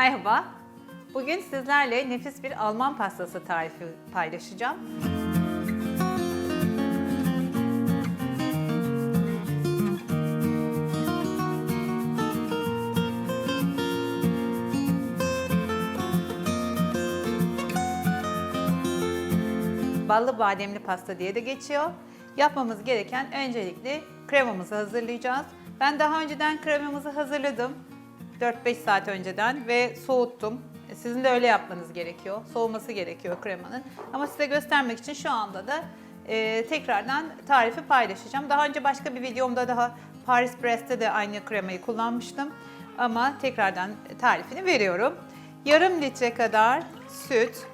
Merhaba. Bugün sizlerle nefis bir Alman pastası tarifi paylaşacağım. Ballı bademli pasta diye de geçiyor. Yapmamız gereken öncelikle kremamızı hazırlayacağız. Ben daha önceden kremamızı hazırladım. 4-5 saat önceden ve soğuttum. E, Sizin de öyle yapmanız gerekiyor. Soğuması gerekiyor kremanın. Ama size göstermek için şu anda da e, tekrardan tarifi paylaşacağım. Daha önce başka bir videomda daha Paris Brest'te de aynı kremayı kullanmıştım. Ama tekrardan tarifini veriyorum. Yarım litre kadar süt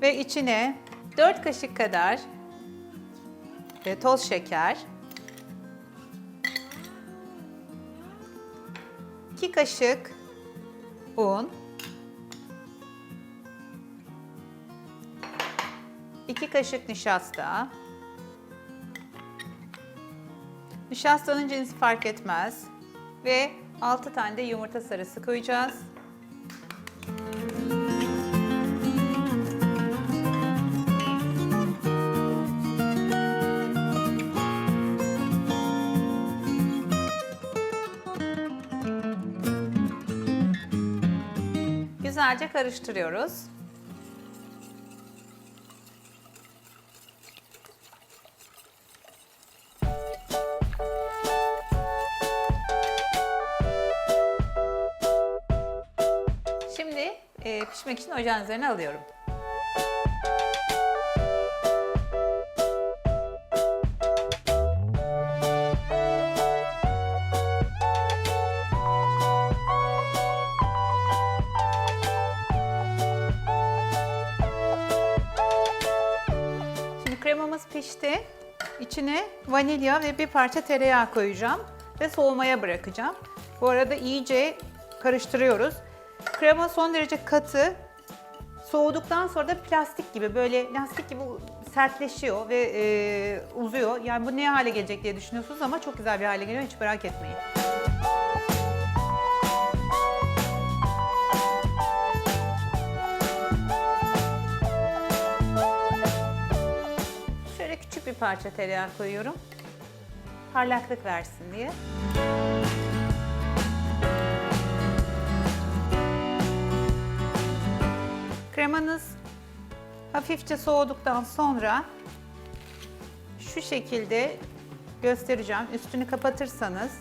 ve içine 4 kaşık kadar e, toz şeker, 2 kaşık un, 2 kaşık nişasta. Nişastanın cinsi fark etmez ve 6 tane de yumurta sarısı koyacağız. Güzelce karıştırıyoruz. Şimdi e, pişmek için ocağın üzerine alıyorum. Pişti. İçine vanilya ve bir parça tereyağı koyacağım ve soğumaya bırakacağım. Bu arada iyice karıştırıyoruz. Krema son derece katı. Soğuduktan sonra da plastik gibi böyle lastik gibi sertleşiyor ve e, uzuyor. Yani bu ne hale gelecek diye düşünüyorsunuz ama çok güzel bir hale geliyor hiç merak etmeyin. Parça tereyağı koyuyorum. Parlaklık versin diye. Kremanız hafifçe soğuduktan sonra şu şekilde göstereceğim. Üstünü kapatırsanız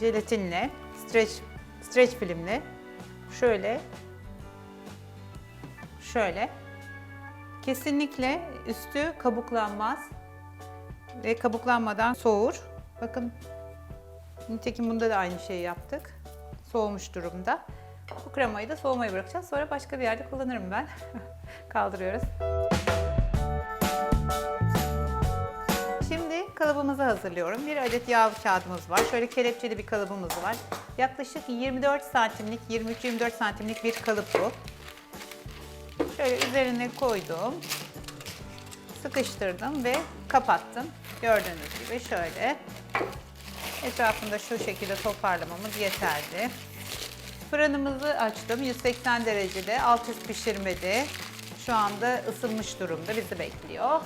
jelatinle, streç, streç filmle şöyle şöyle Kesinlikle üstü kabuklanmaz ve kabuklanmadan soğur. Bakın nitekim bunda da aynı şeyi yaptık. Soğumuş durumda. Bu kremayı da soğumaya bırakacağız. Sonra başka bir yerde kullanırım ben. Kaldırıyoruz. Şimdi kalıbımızı hazırlıyorum. Bir adet yağ kağıdımız var. Şöyle kelepçeli bir kalıbımız var. Yaklaşık 24 santimlik, 23-24 santimlik bir kalıp bu. Şöyle üzerine koydum. Sıkıştırdım ve kapattım. Gördüğünüz gibi şöyle. Etrafında şu şekilde toparlamamız yeterli. Fırınımızı açtım. 180 derecede alt üst pişirmedi. Şu anda ısınmış durumda. Bizi bekliyor.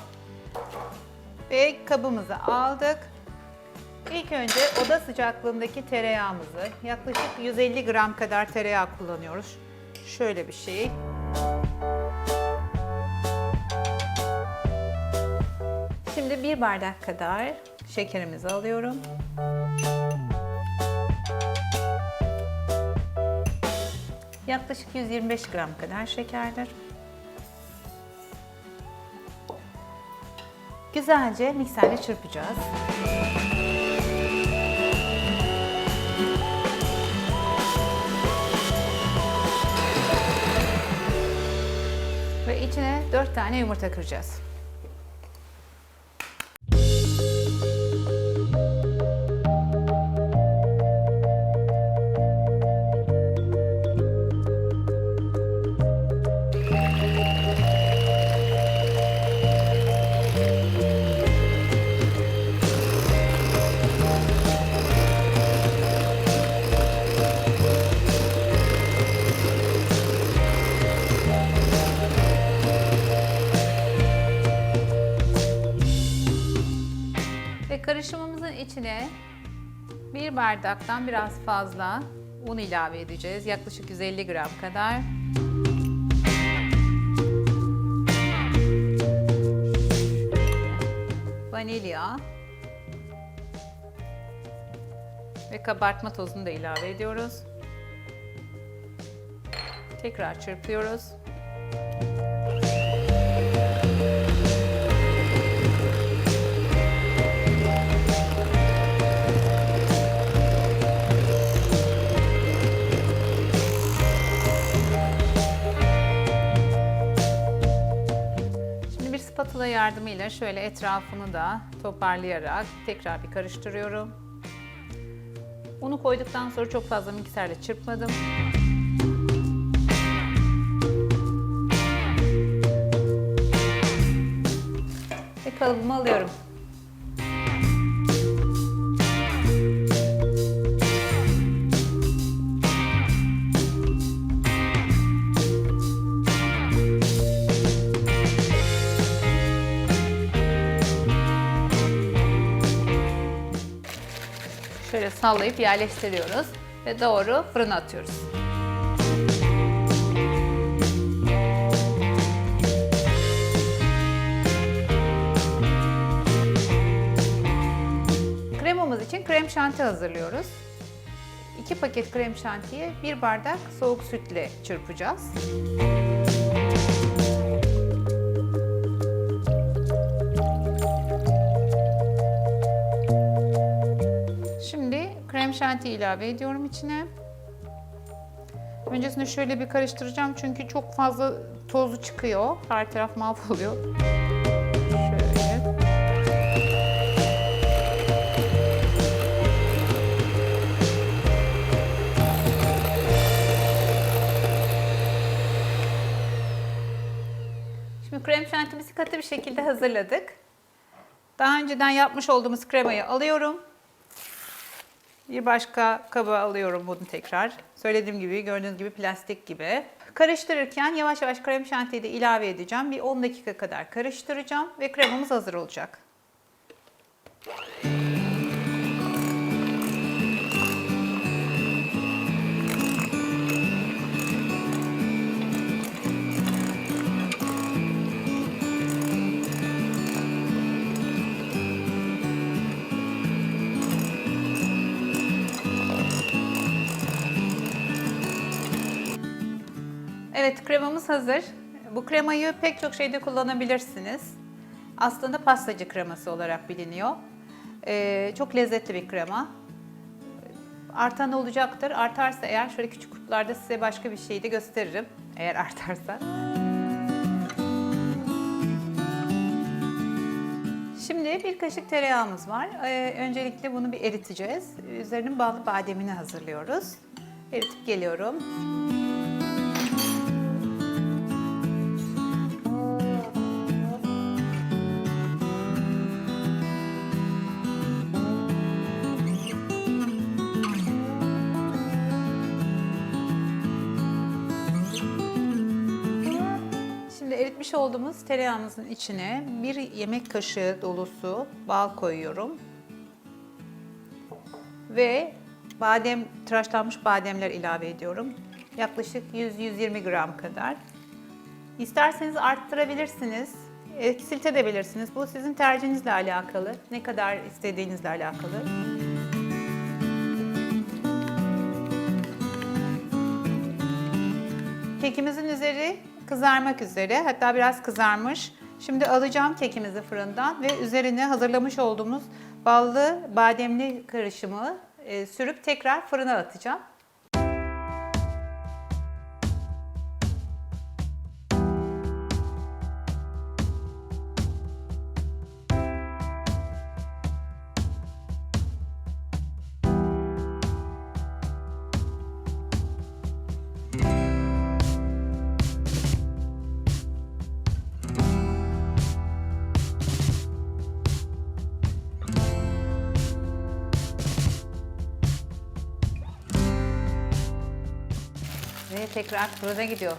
Ve kabımızı aldık. İlk önce oda sıcaklığındaki tereyağımızı yaklaşık 150 gram kadar tereyağı kullanıyoruz. Şöyle bir şey. Bir bardak kadar şekerimizi alıyorum. Yaklaşık 125 gram kadar şekerdir. Güzelce mikserle çırpacağız. Ve içine 4 tane yumurta kıracağız. Bir bardaktan biraz fazla un ilave edeceğiz. Yaklaşık 150 gram kadar. Vanilya ve kabartma tozunu da ilave ediyoruz. Tekrar çırpıyoruz. Spatula yardımıyla şöyle etrafını da toparlayarak tekrar bir karıştırıyorum. Unu koyduktan sonra çok fazla mikserle çırpmadım. Ve kalıbımı alıyorum. Sallayıp yerleştiriyoruz ve doğru fırına atıyoruz. Kremamız için krem şanti hazırlıyoruz. 2 paket krem şantiyi 1 bardak soğuk sütle çırpacağız. Şanti ilave ediyorum içine. Öncesinde şöyle bir karıştıracağım çünkü çok fazla tozu çıkıyor. Her taraf mahvoluyor. Şimdi krem şantimizi katı bir şekilde hazırladık. Daha önceden yapmış olduğumuz kremayı alıyorum. Bir başka kaba alıyorum bunu tekrar. Söylediğim gibi gördüğünüz gibi plastik gibi. Karıştırırken yavaş yavaş krem şantiyi de ilave edeceğim. Bir 10 dakika kadar karıştıracağım ve kremamız hazır olacak. Evet kremamız hazır. Bu kremayı pek çok şeyde kullanabilirsiniz. Aslında pastacı kreması olarak biliniyor. Ee, çok lezzetli bir krema. Artan olacaktır. Artarsa eğer şöyle küçük kutularda size başka bir şey de gösteririm. Eğer artarsa. Şimdi bir kaşık tereyağımız var. Ee, öncelikle bunu bir eriteceğiz. Üzerinin ballı bademini hazırlıyoruz. Eritip geliyorum. Eritmiş olduğumuz tereyağımızın içine bir yemek kaşığı dolusu bal koyuyorum. Ve badem, tıraşlanmış bademler ilave ediyorum. Yaklaşık 100-120 gram kadar. İsterseniz arttırabilirsiniz, eksiltebilirsiniz. Bu sizin tercihinizle alakalı. Ne kadar istediğinizle alakalı. Kekimizin üzeri kızarmak üzere. Hatta biraz kızarmış. Şimdi alacağım kekimizi fırından ve üzerine hazırlamış olduğumuz ballı bademli karışımı e, sürüp tekrar fırına atacağım. Bademleri tekrar fırına gidiyor.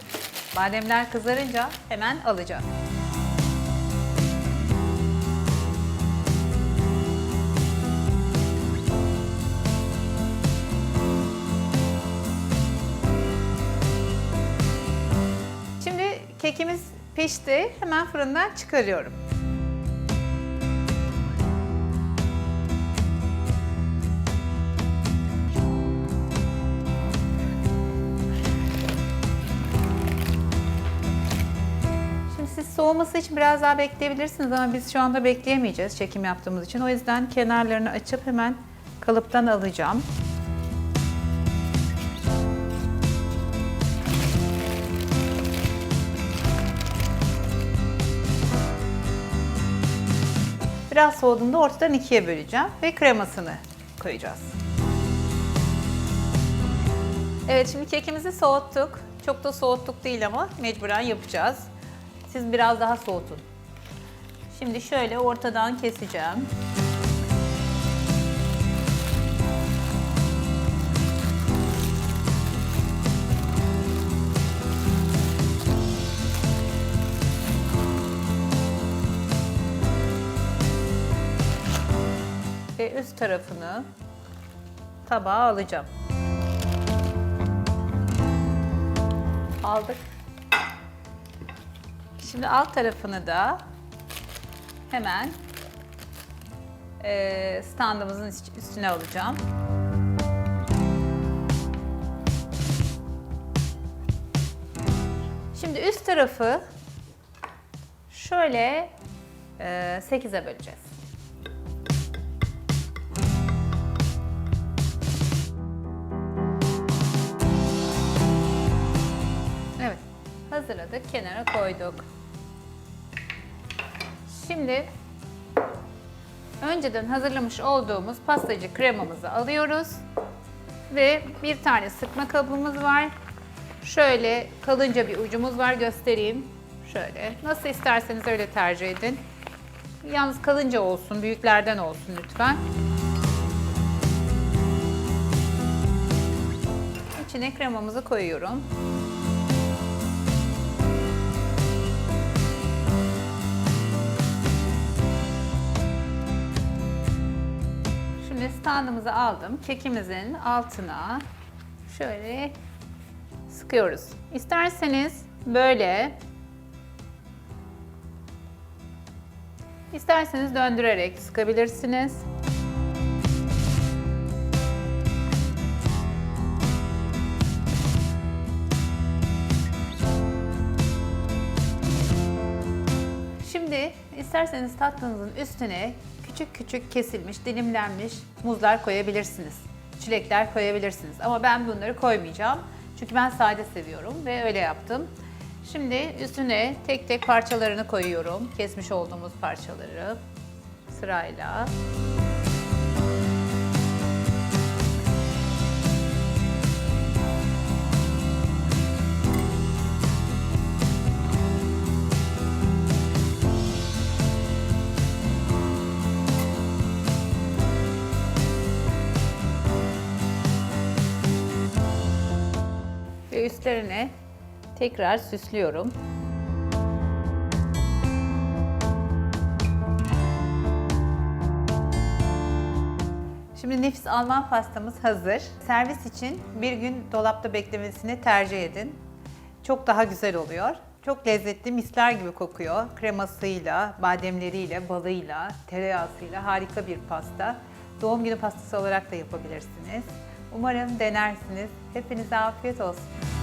Bademler kızarınca hemen alacağım. Şimdi kekimiz pişti. Hemen fırından çıkarıyorum. Soğuması için biraz daha bekleyebilirsiniz ama biz şu anda bekleyemeyeceğiz çekim yaptığımız için. O yüzden kenarlarını açıp hemen kalıptan alacağım. Biraz soğuduğunda ortadan ikiye böleceğim ve kremasını koyacağız. Evet şimdi kekimizi soğuttuk. Çok da soğuttuk değil ama mecburen yapacağız. Siz biraz daha soğutun. Şimdi şöyle ortadan keseceğim. Ve üst tarafını tabağa alacağım. Aldık. Şimdi alt tarafını da hemen eee, standımızın üst- üstüne alacağım. Şimdi üst tarafı şöyle eee 8'e böleceğiz. Hazırladık, kenara koyduk. Şimdi önceden hazırlamış olduğumuz pastacı kremamızı alıyoruz ve bir tane sıkma kabımız var. Şöyle kalınca bir ucumuz var göstereyim. Şöyle nasıl isterseniz öyle tercih edin. Yalnız kalınca olsun, büyüklerden olsun lütfen. İçine kremamızı koyuyorum. Standımızı aldım. Kekimizin altına şöyle sıkıyoruz. İsterseniz böyle isterseniz döndürerek sıkabilirsiniz. Şimdi isterseniz tatlınızın üstüne küçük küçük kesilmiş, dilimlenmiş muzlar koyabilirsiniz. Çilekler koyabilirsiniz. Ama ben bunları koymayacağım. Çünkü ben sade seviyorum ve öyle yaptım. Şimdi üstüne tek tek parçalarını koyuyorum. Kesmiş olduğumuz parçaları sırayla. Üstlerine tekrar süslüyorum. Şimdi nefis Alman pastamız hazır. Servis için bir gün dolapta beklemesini tercih edin. Çok daha güzel oluyor. Çok lezzetli, misler gibi kokuyor. Kremasıyla, bademleriyle, balıyla, tereyağısıyla harika bir pasta. Doğum günü pastası olarak da yapabilirsiniz. Umarım denersiniz. Hepinize afiyet olsun.